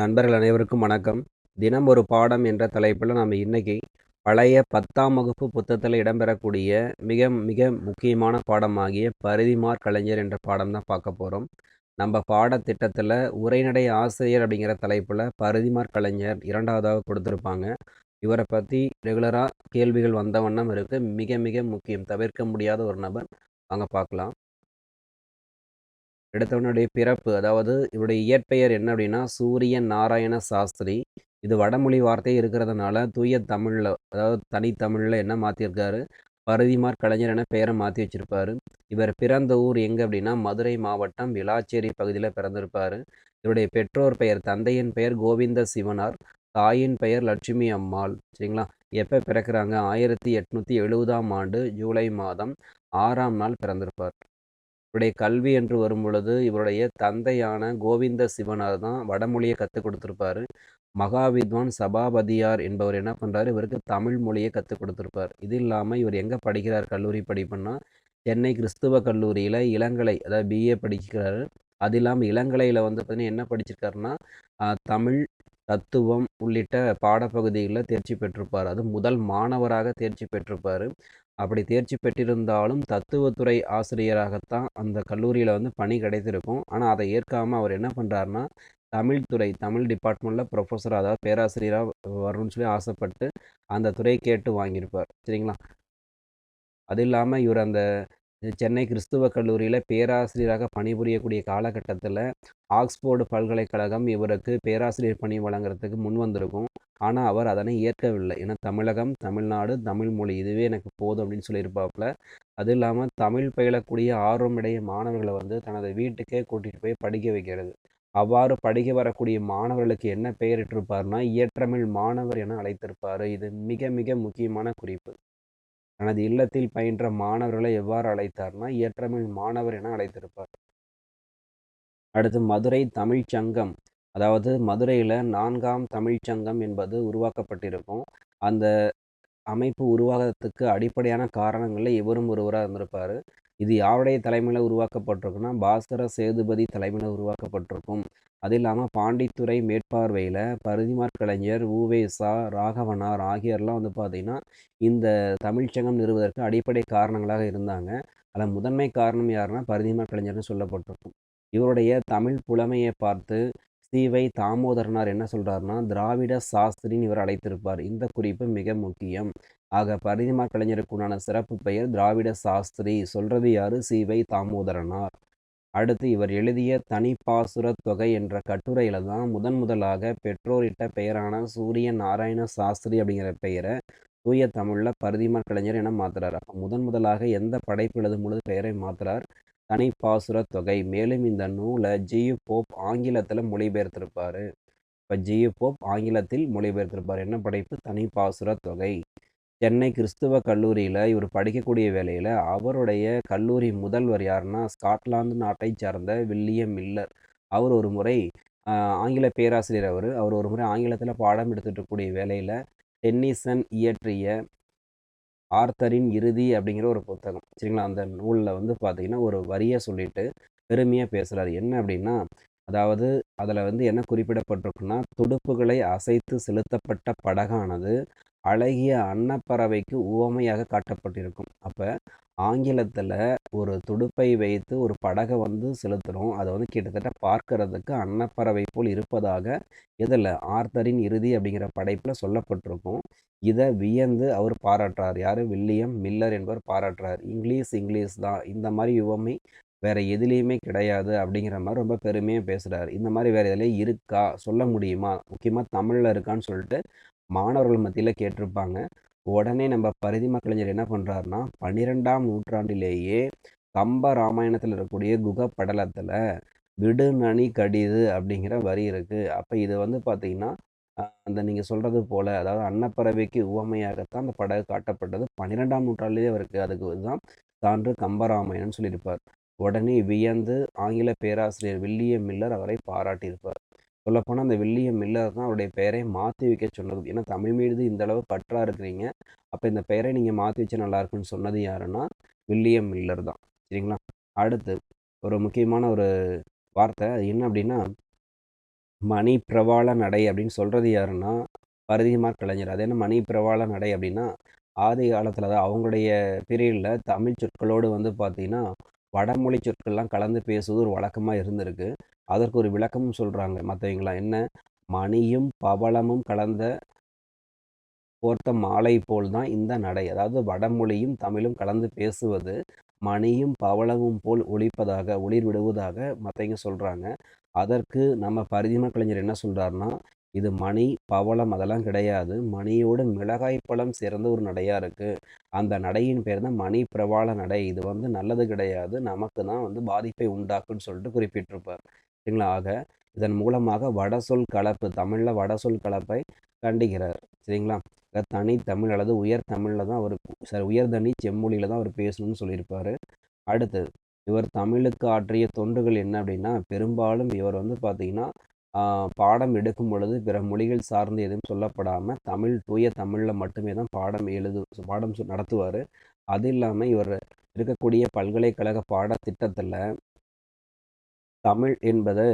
நண்பர்கள் அனைவருக்கும் வணக்கம். தினம் ஒரு பாடம் என்ற தலைப்பில் நம்ம இன்னைக்கு பழைய பத்தாம் வகுப்பு புத்தகத்தில் இடம்பெறக்கூடிய மிக மிக முக்கியமான பாடமாகிய பரிதிமார் கலைஞர் என்ற பாடம் தான் பார்க்க போகிறோம் நம்ம பாடத்திட்டத்தில் உரைநடை ஆசிரியர் அப்படிங்கிற தலைப்பில் பரிதிமார் கலைஞர் இரண்டாவதாக கொடுத்துருப்பாங்க. இவரை பற்றி ரெகுலராக கேள்விகள் வந்த வண்ணம் இருக்குது மிக மிக முக்கியம். தவிர்க்க முடியாத ஒரு நபர். அங்கே பார்க்கலாம். எடுத்தவனுடைய பிறப்பு அதாவது இவருடைய இயற்பெயர் என்ன அப்படின்னா சூரியன் நாராயண சாஸ்திரி. இது வடமொழி வார்த்தை இருக்கிறதுனால தூய தமிழில் அதாவது தனித்தமிழில் என்ன மாற்றிருக்காரு பரதிமார் கலைஞர் என பெயரை மாற்றி வச்சிருப்பாரு. இவர் பிறந்த ஊர் எங்கே அப்படின்னா மதுரை மாவட்டம் விளாச்சேரி பகுதியில் பிறந்திருப்பார். இவருடைய பெற்றோர் பெயர் தந்தையின் பெயர் கோவிந்த சிவனார் தாயின் பெயர் லட்சுமி அம்மாள். சரிங்களா? எப்போ பிறக்கிறாங்க? ஆயிரத்தி எட்நூற்றி எழுபதாம் ஆண்டு ஜூலை மாதம் ஆறாம் நாள் பிறந்திருப்பார். இவருடைய கல்வி என்று வரும் பொழுது இவருடைய தந்தையான கோவிந்த சிவனார் தான் வடமொழியை கற்றுக் கொடுத்துருப்பாரு. மகாவித்வான் சபாபதியார் என்பவர் என்ன பண்ணுறாரு இவருக்கு தமிழ் மொழியை கற்றுக் கொடுத்துருப்பார். இது இல்லாமல் இவர் எங்கே படிக்கிறார்? கல்லூரி படிப்புன்னா சென்னை கிறிஸ்துவ கல்லூரியில் இளங்கலை அதாவது பிஏ படிக்கிறாரு. அது இல்லாமல் இளங்கலையில் வந்து பார்த்திங்கன்னா என்ன படிச்சிருக்காருன்னா தமிழ் தத்துவம் உள்ளிட்ட பாடப்பகுதிகளில் தேர்ச்சி பெற்றிருப்பார். அது முதல் மாணவராக தேர்ச்சி பெற்றிருப்பார். அப்படி தேர்ச்சி பெற்றிருந்தாலும் தத்துவத்துறை ஆசிரியராகத்தான் அந்த கல்லூரியில் வந்து பணி கிடைத்திருக்கும். ஆனால் அதை ஏற்காமல் அவர் என்ன பண்ணுறாருனா தமிழ் துறை தமிழ் டிபார்ட்மெண்ட்டில் ப்ரொஃபஸர் அதாவது பேராசிரியராக வரணும்னு சொல்லி ஆசைப்பட்டு அந்த துறை கேட்டு வாங்கியிருப்பார். சரிங்களா? அது இல்லாமல் இவர் அந்த சென்னை கிறிஸ்துவ கல்லூரியில் பேராசிரியராக பணிபுரியக்கூடிய காலகட்டத்தில் ஆக்ஸ்போர்டு பல்கலைக்கழகம் இவருக்கு பேராசிரியர் பணி வழங்குறதுக்கு முன் வந்திருக்கும். ஆனால் அவர் அதனை ஏற்கவில்லை. ஏன்னா தமிழகம் தமிழ்நாடு தமிழ் மொழி இதுவே எனக்கு போதும் அப்படின்னு சொல்லியிருப்பாப்புல. அது இல்லாமல் தமிழ் பயிலக்கூடிய ஆர்வமுடைய மாணவர்களை வந்து தனது வீட்டுக்கே கூட்டிகிட்டு போய் படிக்க வைக்கிறது. அவ்வாறு படிக்க வரக்கூடிய மாணவர்களுக்கு என்ன பெயரிட்டிருப்பார்னா இயற்றமிழ் மாணவர் என அழைத்திருப்பார். இது மிக மிக முக்கியமான குறிப்பு. தனது இல்லத்தில் பயின்ற மாணவர்களை எவ்வாறு அழைத்தார்னா இயற்றமிழ் மாணவர் என அழைத்திருப்பார். அடுத்து மதுரை தமிழ்ச்சங்கம் அதாவது மதுரையில் நான்காம் தமிழ்ச்சங்கம் என்பது உருவாக்கப்பட்டிருக்கும். அந்த அமைப்பு உருவாகிறதுக்கு அடிப்படையான காரணங்களில் இவரும் ஒருவராக இருந்திருப்பார். இது யாருடைய தலைமையில் உருவாக்கப்பட்டிருக்குன்னா பாஸ்கர சேதுபதி தலைமையில் உருவாக்கப்பட்டிருக்கும். அது இல்லாமல் பாண்டித்துறை மேற்பார்வையில் பரிதிமார் கலைஞர் ஊவேசா ராகவனார் ஆகியோர்லாம் வந்து பார்த்திங்கன்னா இந்த தமிழ்ச்சங்கம் நிறுவதற்கு அடிப்படை காரணங்களாக இருந்தாங்க. அதில் முதன்மை காரணம் யாருன்னா பரிதிமார் கலைஞர்னு சொல்லப்பட்டிருக்கும். இவருடைய தமிழ் புலமையை பார்த்து சிவை தாமோதரனார் என்ன சொல்கிறாருன்னா திராவிட சாஸ்திரின்னு இவர் அழைத்திருப்பார். இந்த குறிப்பு மிக முக்கியம். ஆக பரிதிமா கலைஞருக்கு உண்டான சிறப்பு பெயர் திராவிட சாஸ்திரி. சொல்கிறது யாரு? சிவை தாமோதரனார். அடுத்து இவர் எழுதிய தனிப்பாசுர தொகை என்ற கட்டுரையில் தான் முதன் முதலாக பெற்றோரிட்ட பெயரான சூரிய நாராயண சாஸ்திரி அப்படிங்கிற பெயரை தூய தமிழில் பரிதிமா கலைஞர் என மாத்துறார். அப்போ முதன் முதலாக எந்த படைப்பு எழுதும் பொழுது பெயரை மாத்துறார்? தனிப்பாசுர தொகை. மேலும் இந்த நூலை ஜியு போப் ஆங்கிலத்தில் மொழிபெயர்த்திருப்பார். இப்போ ஜியு போப் ஆங்கிலத்தில் மொழிபெயர்த்திருப்பார். என்ன படைப்பு? தனிப்பாசுர தொகை. சென்னை கிறிஸ்துவ கல்லூரியில் இவர் படிக்கக்கூடிய வேலையில் அவருடைய கல்லூரி முதல்வர் யாருன்னா ஸ்காட்லாந்து நாட்டை சார்ந்த வில்லியம் மில்லர். அவர் ஒரு முறை ஆங்கில பேராசிரியர் அவர். அவர் ஒரு முறை ஆங்கிலத்தில் பாடம் எடுத்துகிட்டு கூடிய வேலையில் டென்னிசன் இயற்றிய ஆர்த்தரின் இறுதி அப்படிங்கிற ஒரு புத்தகம். சரிங்களா? அந்த நூலில் வந்து பார்த்தீங்கன்னா ஒரு வரியை சொல்லிட்டு பெருமையாக பேசுகிறார் என்ன அப்படின்னா அதாவது அதில் வந்து என்ன குறிப்பிடப்பட்டிருக்குன்னா துடுப்புகளை அசைத்து செலுத்தப்பட்ட படகானது அழகிய அன்னப்பறவைக்கு உவமையாக காட்டப்பட்டிருக்கும். அப்போ ஆங்கிலத்தில் ஒரு துடுப்பை வைத்து ஒரு படகை வந்து செலுத்துகிறோம் அதை வந்து கிட்டத்தட்ட பார்க்கறதுக்கு அன்னப்பறவை போல் இருப்பதாக இதில் ஆர்த்தரின் இறுதி அப்படிங்கிற படைப்பில் சொல்லப்பட்டிருக்கும். இதை வியந்து அவர் பாராட்டுறார். யார்? வில்லியம் மில்லர் என்பவர் பாராட்டுறார். இங்கிலீஷ் இங்கிலீஷ் தான். இந்த மாதிரி உவமை வேறு எதுலேயுமே கிடையாது அப்படிங்கிற மாதிரி ரொம்ப பெருமையாக பேசுகிறார் இந்த மாதிரி வேறு எதுலேயும் இருக்கா? சொல்ல முடியுமா? முக்கியமாக தமிழில் இருக்கான்னு சொல்லிட்டு மாணவர்கள் மத்தியில் கேட்டிருப்பாங்க. உடனே நம்ம பரிதிம கலைஞர் என்ன பண்ணுறாருன்னா பன்னிரெண்டாம் நூற்றாண்டிலேயே கம்ப ராமாயணத்தில் இருக்கக்கூடிய குக படலத்தில் விடுநனி கடிது அப்படிங்கிற வரி இருக்குது அப்போ இது வந்து பார்த்திங்கன்னா அந்த நீங்கள் சொல்கிறது போல் அதாவது அன்னப்பறவைக்கு உவமையாகத்தான் அந்த படகு காட்டப்பட்டது. பன்னிரெண்டாம் நூற்றாண்டிலே இருக்குது அதுக்கு தான் சான்று கம்பராமாயணம்னு சொல்லியிருப்பார். உடனே வியந்து ஆங்கில பேராசிரியர் வில்லியம் மில்லர் அவரை பாராட்டியிருப்பார். சொல்லப்போனால் அந்த வில்லியம் மில்லர் தான் அவருடைய பெயரை மாற்றி வைக்க சொன்னது. ஏன்னா தமிழ் மீது இந்த அளவு பற்றா இருக்கிறீங்க. அப்போ இந்த பெயரை நீங்கள் மாற்றி வச்சா நல்லா இருக்குன்னு சொன்னது யாருன்னா வில்லியம் மில்லர் தான். சரிங்களா? அடுத்து ஒரு முக்கியமான ஒரு வார்த்தை. அது என்ன அப்படின்னா மணி பிரவாள நடை அப்படின்னு சொல்கிறது யாருன்னா பரிதிமார் கலைஞர். அது என்ன மணி பிரவாள நடை அப்படின்னா ஆதி காலத்தில் தான் அவங்களுடைய பீரியடில் தமிழ் சொற்களோடு வந்து பார்த்திங்கன்னா வடமொழி சொற்கள்லாம் கலந்து பேசுவது ஒரு வழக்கமாக இருந்திருக்கு. அதற்கு ஒரு விளக்கமும் சொல்கிறாங்க மற்றவங்களாம் என்ன? மணியும் பவளமும் கலந்த போர்த்த மாலை போல் தான் இந்த நடை. அதாவது வடமொழியும் தமிழும் கலந்து பேசுவது மணியும் பவளமும் போல் ஒழிப்பதாக ஒளிர் விடுவதாக மற்றவங்க சொல்கிறாங்க அதற்கு நம்ம பரிதிம கலைஞர் என்ன சொல்கிறாருன்னா இது மணி பவளம் அதெல்லாம் கிடையாது. மணியோடு மிளகாய் பழம் சிறந்த ஒரு நடையாக இருக்குது அந்த நடையின் பேர் தான் மணி பிரவாள நடை. இது வந்து நல்லது கிடையாது. நமக்கு தான் வந்து பாதிப்பை உண்டாக்குன்னு சொல்லிட்டு குறிப்பிட்டிருப்பார். சரிங்களா ஆக இதன் மூலமாக வடசொல் கலப்பு தமிழில் வடசொல் கலப்பை கண்டிக்கிறார். சரிங்களா? தனி தமிழ் அல்லது உயர் தமிழில் தான் அவர் சாரி உயர்தனி செம்மொழியில் தான் அவர் பேசணும்னு சொல்லியிருப்பார். அடுத்து இவர் தமிழுக்கு ஆற்றிய தொண்டுகள் என்ன அப்படின்னா பெரும்பாலும் இவர் வந்து பார்த்திங்கன்னா பாடம் எடுக்கும் பொழுது பிற மொழிகள் சார்ந்து எதுவும் சொல்லப்படாமல் தமிழ் தூய தமிழில் மட்டுமே தான் பாடம் எழுது பாடம் நடத்துவார். அது இல்லாமல் இவர் இருக்கக்கூடிய பல்கலைக்கழக பாடத்திட்டத்தில் தமிழ் என்பதை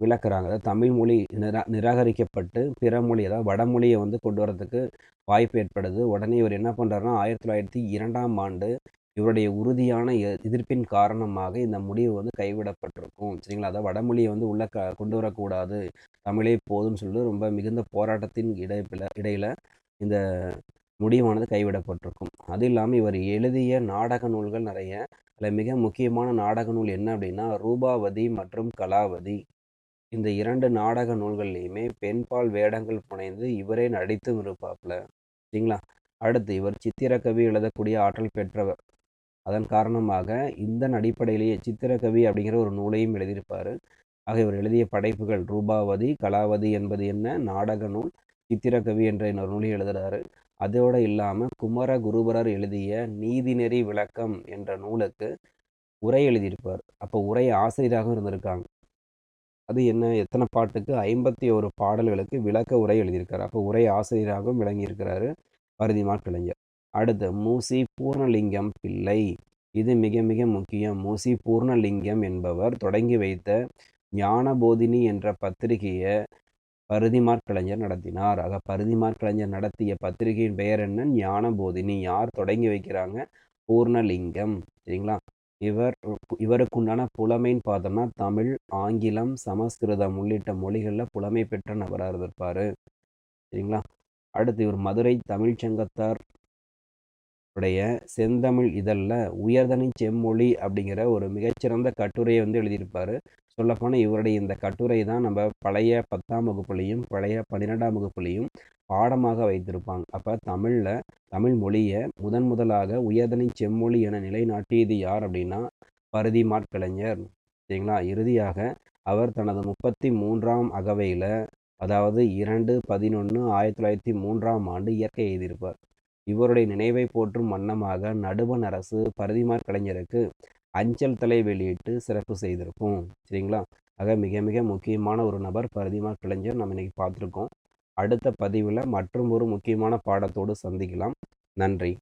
விளக்குறாங்க. அதாவது தமிழ் மொழி நிரா நிராகரிக்கப்பட்டு பிற மொழி அதாவது வடமொழியை வந்து கொண்டு வரதுக்கு வாய்ப்பு ஏற்படுது. உடனே இவர் என்ன பண்ணுறாருன்னா ஆயிரத்தி தொள்ளாயிரத்தி இரண்டாம் ஆண்டு இவருடைய உறுதியான எதிர்ப்பின் காரணமாக இந்த முடிவு வந்து கைவிடப்பட்டிருக்கும். சரிங்களா? அதாவது வடமொழியை வந்து உள்ளே க கொண்டு வரக்கூடாது. தமிழே போதும்னு சொல்லிட்டு ரொம்ப மிகுந்த போராட்டத்தின் இடைப்பில் இடையில் இந்த முடிவானது கைவிடப்பட்டிருக்கும். அது இல்லாமல் இவர் எழுதிய நாடக நூல்கள் நிறைய. அதில் மிக முக்கியமான நாடக நூல் என்ன அப்படின்னா ரூபாவதி மற்றும் கலாவதி. இந்த இரண்டு நாடக நூல்கள்லையுமே பெண்பால் வேடங்கள் புனைந்து இவரே நடித்தும் இருப்பாப்ல சரிங்களா? அடுத்து இவர் சித்திரக்கவி எழுதக்கூடிய ஆற்றல் பெற்றவர். அதன் காரணமாக இந்த அடிப்படையிலேயே சித்திரக்கவி அப்படிங்கிற ஒரு நூலையும் எழுதியிருப்பார். ஆக இவர் எழுதிய படைப்புகள் ரூபாவதி கலாவதி என்பது என்ன? நாடக நூல். சித்திரக்கவி என்ற இன்னொரு நூலை எழுதுகிறாரு அதோடு இல்லாமல் குமர குருபரர் எழுதிய நீதிநெறி விளக்கம் என்ற நூலுக்கு உரை எழுதியிருப்பார். அப்போ உரை ஆசிரியராகவும் இருந்திருக்காங்க. அது என்ன எத்தனை பாட்டுக்கு? ஐம்பத்தி ஒரு பாடல்களுக்கு விளக்க உரை எழுதியிருக்காரு. அப்போ உரை ஆசிரியராகவும் விளங்கியிருக்கிறாரு பரதிமார் கலைஞர். அடுத்து மூசி பூர்ணலிங்கம் பிள்ளை. இது மிக மிக முக்கியம். மூசி பூர்ணலிங்கம் என்பவர் தொடங்கி வைத்த ஞானபோதினி என்ற பத்திரிகையை பருதிமார் கலைஞர் நடத்தினார். ஆக பருதிமார் கலைஞர் நடத்திய பத்திரிகையின் பெயர் என்ன? ஞானபோதினி. யார் தொடங்கி வைக்கிறாங்க? பூர்ணலிங்கம். சரிங்களா? இவர் இவருக்குண்டான புலமைன்னு பார்த்தோம்னா தமிழ் ஆங்கிலம் சமஸ்கிருதம் உள்ளிட்ட மொழிகளில் புலமை பெற்ற நபராக இருந்திருப்பார். சரிங்களா? அடுத்து இவர் மதுரை தமிழ்ச்சங்கத்தார் உடைய செந்தமிழ் இதழில் உயர்தனி செம்மொழி அப்படிங்கிற ஒரு மிகச்சிறந்த கட்டுரையை வந்து எழுதியிருப்பார். சொல்லப்போனால் இவருடைய இந்த கட்டுரை தான் நம்ம பழைய பத்தாம் வகுப்புலையும் பழைய பன்னிரெண்டாம் வகுப்புலையும் பாடமாக வைத்திருப்பாங்க. அப்போ தமிழில் தமிழ் மொழியை முதன் முதலாக உயர்தனி செம்மொழி என நிலைநாட்டியது யார் அப்படின்னா பருதி மாட்கலைஞர் சரிங்களா? இறுதியாக அவர் தனது முப்பத்தி மூன்றாம் அகவையில் அதாவது இரண்டு பதினொன்று ஆயிரத்தி தொள்ளாயிரத்தி மூன்றாம் ஆண்டு இயற்கை எழுதியிருப்பார். இவருடைய நினைவை போற்றும் வண்ணமாக நடுவன் அரசு பரதிமார் கலைஞருக்கு அஞ்சல் தலை வெளியிட்டு சிறப்பு செய்திருக்கும். சரிங்களா? ஆக மிக மிக முக்கியமான ஒரு நபர் பரதிமார் கலைஞர் நம்ம இன்னைக்கு பார்த்துருக்கோம். அடுத்த பதிவில் மற்றும் ஒரு முக்கியமான பாடத்தோடு சந்திக்கலாம். நன்றி.